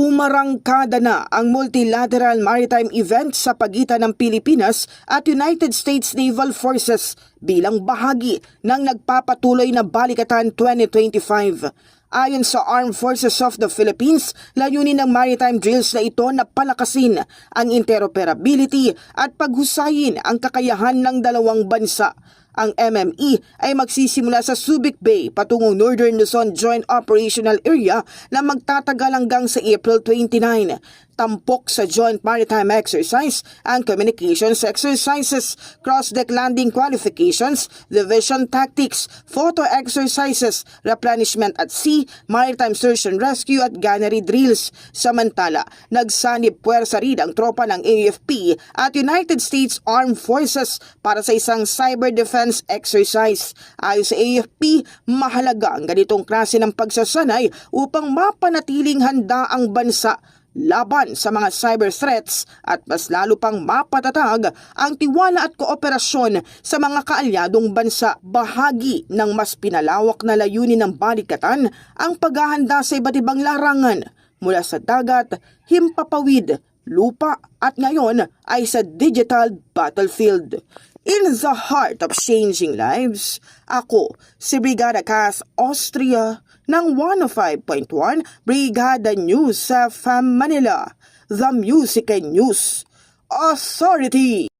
Umarangkada na ang multilateral maritime event sa pagitan ng Pilipinas at United States Naval Forces bilang bahagi ng nagpapatuloy na Balikatan 2025. Ayon sa Armed Forces of the Philippines, layunin ng maritime drills na ito na palakasin ang interoperability at paghusayin ang kakayahan ng dalawang bansa. Ang MME ay magsisimula sa Subic Bay patungong Northern Luzon Joint Operational Area na magtatagal hanggang sa April 29. Tampok sa Joint Maritime Exercise ang communications exercises, cross-deck landing qualifications, division tactics, photo exercises, replenishment at sea, maritime search and rescue at gunnery drills. Samantala, nagsanib puwersa rin ang tropa ng AFP at United States Armed Forces para sa isang cyber defense exercise. Ayon sa AFP, mahalaga ang ganitong klase ng pagsasanay upang mapanatiling handa ang bansa laban sa mga cyber threats at mas lalo pang mapatatag ang tiwala at kooperasyon sa mga kaalyadong bansa. Bahagi ng mas pinalawak na layunin ng balikatan ang paghahanda sa iba't ibang larangan mula sa dagat, himpapawid, lupa at ngayon ay sa digital battlefield. In the heart of changing lives, ako si Brigada Cass Austria ng 105.1 Brigada News sa FAM Manila, The Music and News Authority.